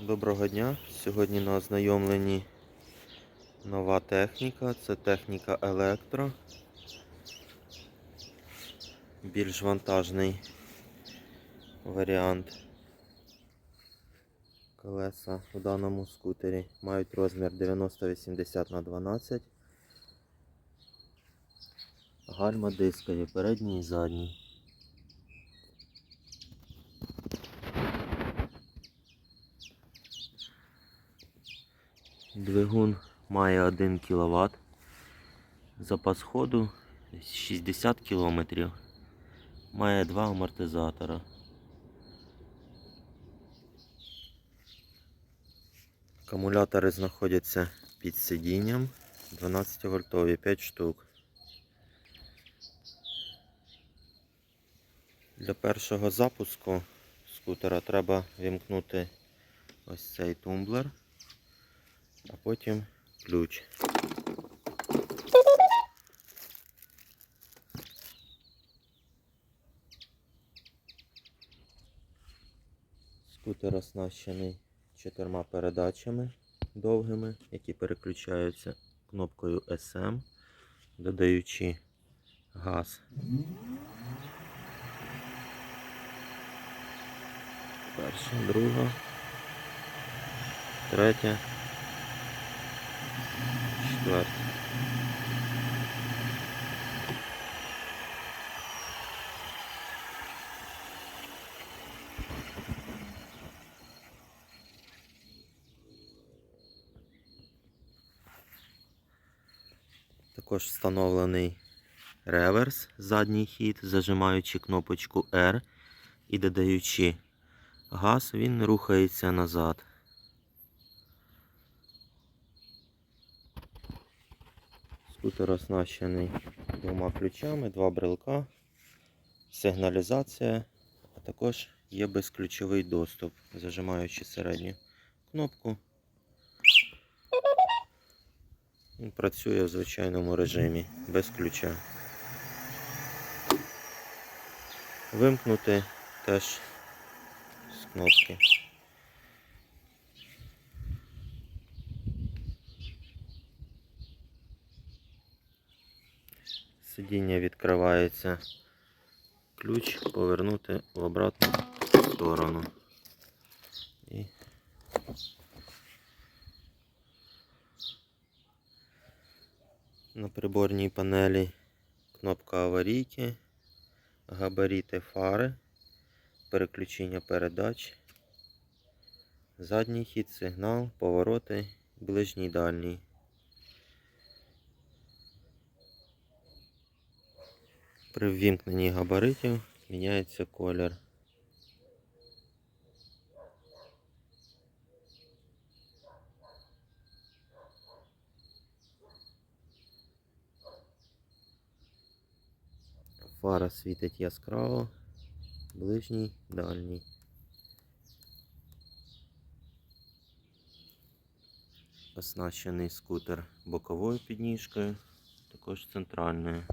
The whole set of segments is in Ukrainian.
Доброго дня. Сьогодні на ознайомленні нова техніка. Це техніка електро. Більш вантажний варіант. Колеса у даному скутері мають розмір 90-80 на 12. Гальма дискові, передній і задній. Двигун має 1 кВт. Запас ходу 60 км. Має два амортизатора. Акумулятори знаходяться під сидінням 12 вольтові 5 штук. Для першого запуску скутера треба вімкнути ось цей тумблер а потім ключ. Скутер оснащений чотирма передачами довгими, які переключаються кнопкою SM, додаючи газ. Перша, друга, третя. Четверта. Також встановлений реверс, задній хід, зажимаючи кнопочку R і додаючи газ, він рухається назад. Скутер оснащений двома ключами, два брелка, сигналізація, а також є безключовий доступ, зажимаючи середню кнопку. Він працює в звичайному режимі без ключа. Вимкнути теж з кнопки. Сидіння відкривається. Ключ повернути в обратну сторону. І на приборній панелі кнопка аварійки, габаріти фари, переключення передач, задній хід, сигнал, повороти, ближній дальній. При ввімкненні габаритів міняється колір. Фара світить яскраво, ближній, дальній. Оснащений скутер боковою підніжкою, також центральною.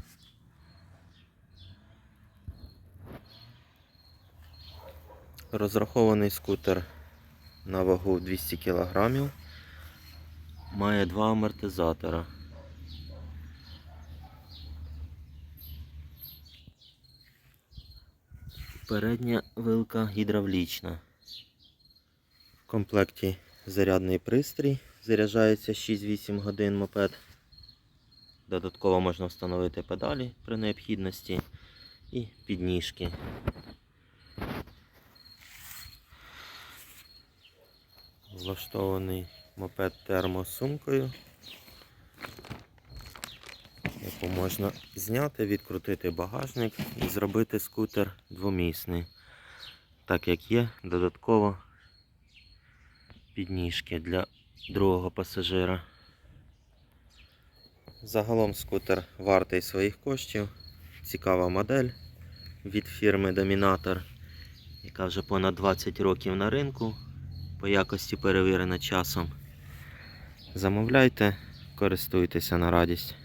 Розрахований скутер на вагу 200 кг. Має два амортизатора. Передня вилка гідравлічна. В комплекті зарядний пристрій. Заряджається 6-8 годин мопед. Додатково можна встановити педалі при необхідності і підніжки. Влаштований мопед термосумкою, яку можна зняти, відкрутити багажник і зробити скутер двомісний, так як є додатково підніжки для другого пасажира. Загалом скутер вартий своїх коштів. Цікава модель від фірми Домінатор, яка вже понад 20 років на ринку по якості перевірена часом. Замовляйте, користуйтеся на радість.